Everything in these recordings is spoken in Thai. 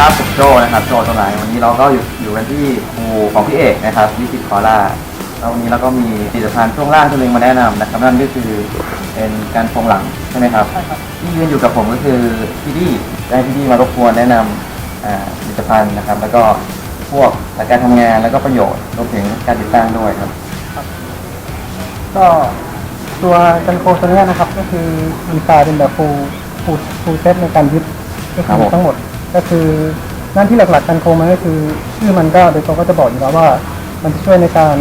ครับผมโจนะครับโจตัวไหนวันนี้เราก็อยู่อยู่กันที่อู่ของพี่เอกนะครับวิจิตคอร่าแล้ววันนี้เราก็มีผลิตภัณฑ์ช่วงล่างตัวหนึงมาแนะนำนะครับนั่นก็คือเป็นการโครงหลังใช่ไหมครับใช่ครับที่ยืนอยู่กับผมก็คือพี่ดีได้พี่ดีมารบกวนแนะนำอ่าผลิตภัณฑ์นะครับ แล้วก็พวกหลักการทำงานแล้วก็ประโยชน์รวมถึงการติดตั้งด้วยครับ ก็ตัวกันโคตัวเนี้ยนะครับก็คือดีไซน์เป็นแบบฟูฟูฟูเซตในการยึดก็ครับคืผอม ทั้งหมด ก็คือหน้าที่หลักๆกันโคมันก็คือ ชื่อมันก็โดยตัวก็จะบอกอยู่แล้วว่า มันจะช่วยในการ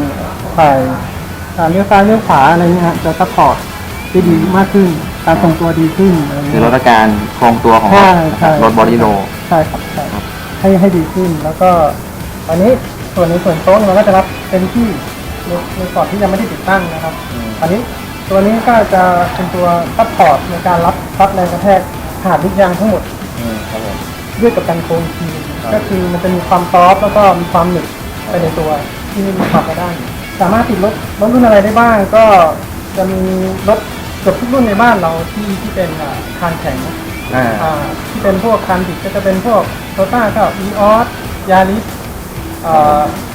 ถ่ายการเลี้ยวซ้ายเลี้ยวขวาอะไรเงี้ยฮะจะซัพพอร์ตได้ดีมากขึ้น การทรงตัวดีขึ้นอะไรคือเงี้ยลดอาการโครงตัวของรใช่ถนะคใช่รับรถบอดี้โลใช่ครับใช่ให้ให้ดีขึ้นแล้วก็ตอนนี้ส่วนในส่วนโต๊ะมันก็จะรับเป็นที่ในในส่วนที่ยังไม่ได้ติดตั้งนะครับ อันนี้ตัวนี้ก็จะเป็นตัวซัพพอร์ตในการรับรับแรงกระแทกหาดลูกยางทั้งหมดอืมครับผม ด้วยกับการโค้งทีครับก็คือมันจะมีความซอฟต์แล้วก็มีความหนึบไปในตัวที่ไม่มีความกระด้างสามารถติดรถรถรุ่นอะไรได้บ้าง ก็จะมีรถเกือบทุกรุ่นในบ้านเราที่ที่เป็นอ่าคานแข็งอ่าอ่าที่เป็นพวกคานดิบก็จะเป็นพวกโตต้าก็อีออสยาริส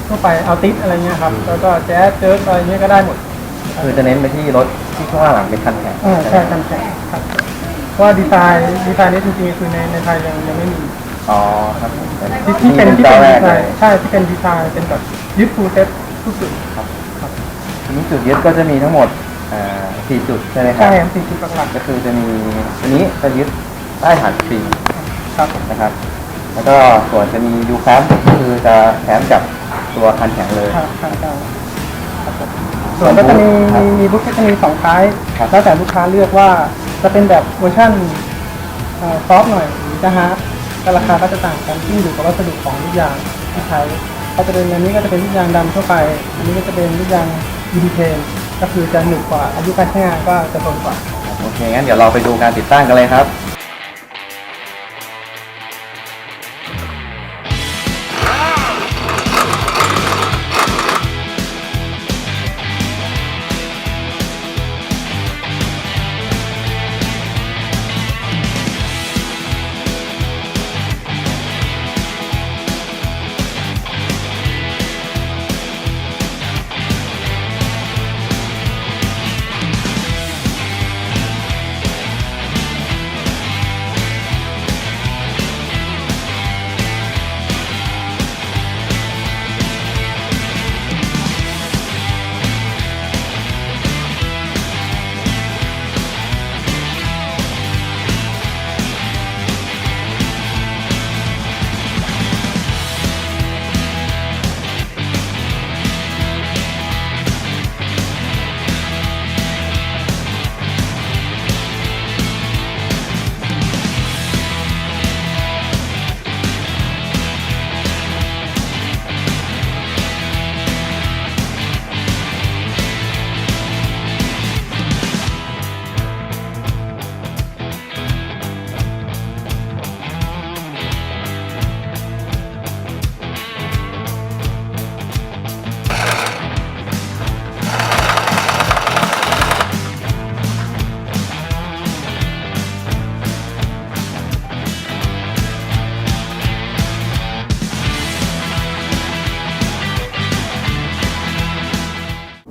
ทั่วไปเอาติสอะไรเงี้ยครับ แล้วก็แจ๊สเจิร์กอะไรเงี้ยก็ได้หมด คือจะเน้นไปที่รถที่ข้างหลังเป็นคันแข็งอ่าใช่คันแข็งครับเพราะ ว่าดีไซน์ดีไซน์นี้จริงๆคือในในไทยยังยังไม่มีอ๋อครับผมที่ที่เป็นที่เจ้าเป็นแรดีกไซเลยน์ใช่ที่เป็นดีไซน์เป็นแบบยึดฟูลเซ็ตทุกจุดทีนี้จุดยึดก็จะมีทั้งหมดอ่าสี่จุดใช่ไหมครัใช่บครับสี่จุดหลักก็คือจะมีอันนี้จะยึดใต้ฐานฟรีๆครับนะครับ แล้วก็ส่วนจะมียูแคมก็คือจะแถมกับตัวคันแข็งเลยครับครับครับครับผมส่วนก็จะมีครับมีมีบุ๊กก็จะมีสองไซส์ครับแล้วแต่ลูกค้าเลือกว่า จะเป็นแบบเวอร์ชั่นซอฟต์หน่อยหรือจะฮาร์ดแต่ราคาก็จะต่างกันที่อยู่กับวัสดุของลูกยางที่ใช้ก็จะเป็นอันนี้ก็จะเป็นลูกยางดำทั่วไป อันนี้ก็จะเป็นลูกยางยูดีเทนก็คือจะหนึบกว่าอายุการใช้งานก็จะทนกว่า โอเคงั้นเดี๋ยวเราไปดูการติดตั้งกันเลยครับ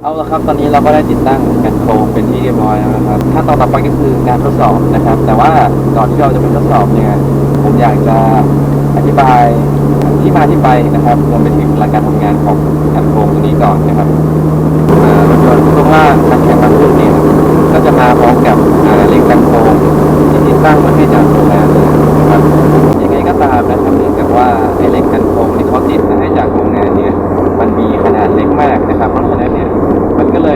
เอาละครับตอนนี้เราก็ได้ติดตั้งกันโครงเป็นที่เรียบร้อยแล้วนะครับขั้นตอนต่อไปก็คือการทดสอบนะครับ แต่ว่าก่อนที่เราจะไปทดสอบเนี่ยผมอยากจะอธิบายที่มาที่ไปนะครับรวมไปถึงหลักการทำงานของกันโครงตัวนี้ก่อนนะครับรถยนต์ช่วงล่างคันแข็งบางรุ่นเนี่ยก็จะมาพร้อมกับเล็กกันโครงที่ติดตั้งมาให้จากโรงงานนะครับยังไงก็ตามนะครับเนื่องจากว่าไอ้เล็กกันโค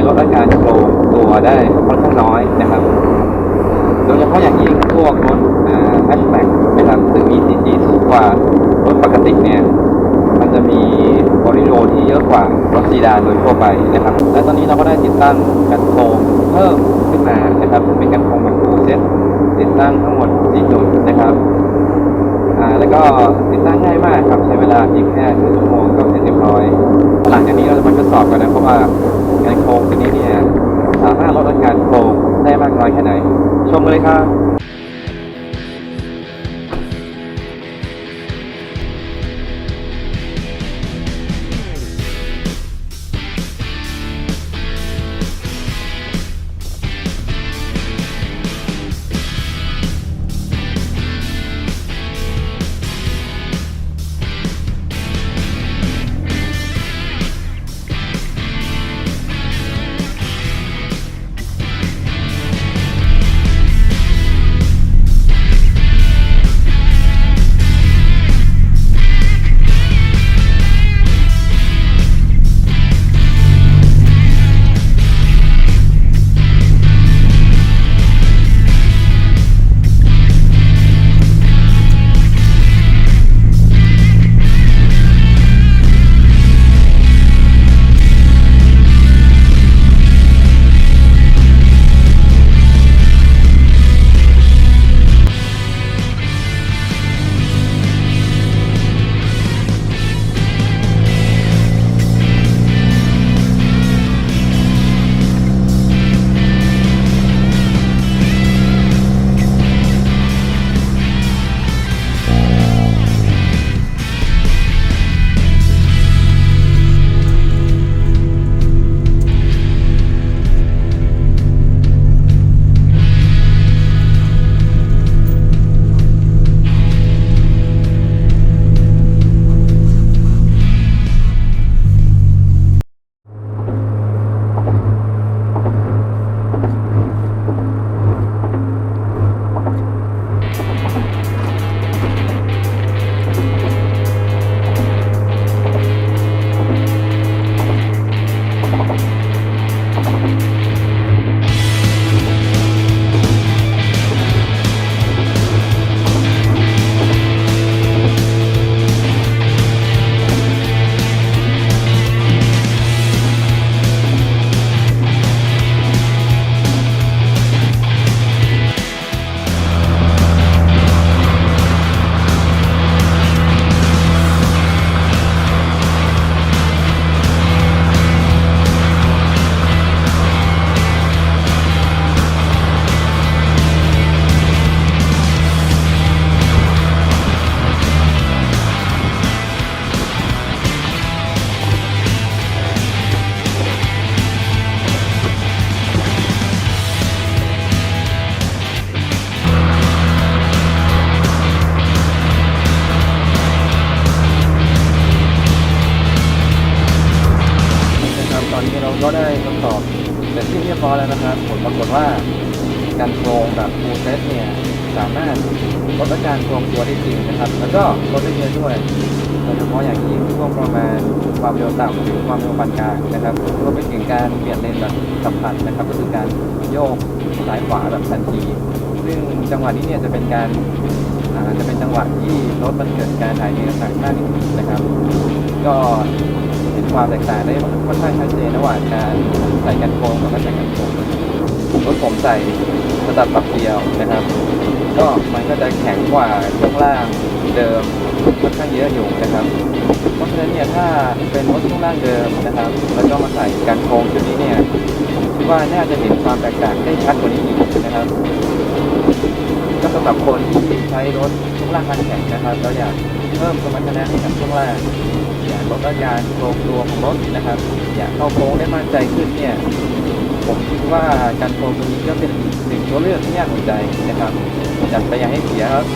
ลดอาการโครงตัวได้ค่อนข้างน้อยนะครับ โดยเฉพาะอย่างยิ่งพวกรถแฮชแบ็กนะครับซึ่งมี CG สูงกว่ารถปกติเนี่ยมันจะมีบริโลที่เยอะกว่ารถซีดานโดยทั่วไปนะครับ และตอนนี้เราก็ได้ติดตั้งกันโครงเพิ่มขึ้นมานะครับ เป็นกันโครงแบบฟูเซ็ตติดตั้งทั้งหมด4จุดนะครับอ่าแล้วก็ติดตั้งง่ายมากครับใช้เวลาเพียงแค่ครึ่งชั่วโมงก็เสร็จเรียบร้อย หลังจากนี้เราจะมาทดสอบกันนะเพราะว่า การโครงทีนี้เนี่ยสามารถลดอาการโครงได้มากน้อยแค่ไหน ชมกันเลยครับ ก็ได้ทดสอบเสร็จที่เรียบร้อยแล้วนะครับ ผลปรากฏว่าการโครงแบบ full set เนี่ยสามารถลดอาการโครงตัวได้จริงนะครับ แล้วก็ลดได้เยอะด้วยโดยเฉพาะอย่างยิ่งช่วงประมาณความเร็วต่ำหรือความเร็วปานกลางนะครับรวมไปถึงการเปลี่ยนเลนแบบสัมผัสนะครับ ก็คือการโยกซ้ายขวาแบบทันทีซึ่งจังหวะนี้เนี่ยจะเป็นการจะเป็นจังหวะที่รถมันเกิดการถ่ายเทน้ำหนักมากที่สุดนะครับ ก็ นความแตกต่างได้ค่อนข้างชัดเจนระหว่างการใส่กันโครงกับไม่ใส่กันโครงรถผมใส่ระดับปรับเดียวนะครับ ก็มันก็จะแข็งกว่าช่วงล่างเดิมค่อนข้างเยอะอยู่นะครับ เพราะฉะนั้นเนี่ยถ้าเป็นรถช่วงล่างเดิมนะครับ แล้วก็มาใส่กันโครงชุดนี้เนี่ยผมคิดว่าน่าจะเห็นความแตกต่างได้ชัดกว่านี้อีกนะครับก็สำหรับคนที่ใช้รถช่วงล่างคันแข็งนะครับเราอยาก เพิ่มสมรรถนะให้กับช่วงล่างอยากลดอาการโครงตัวของรถนะครับ อยากเข้าโค้งได้มั่นใจขึ้นเนี่ยผมคิดว่าการโครงตัวนี้ก็เป็นหนึ่งตัวเลือกที่น่าสนใจนะครับจัดไปอย่าให้เสียครับ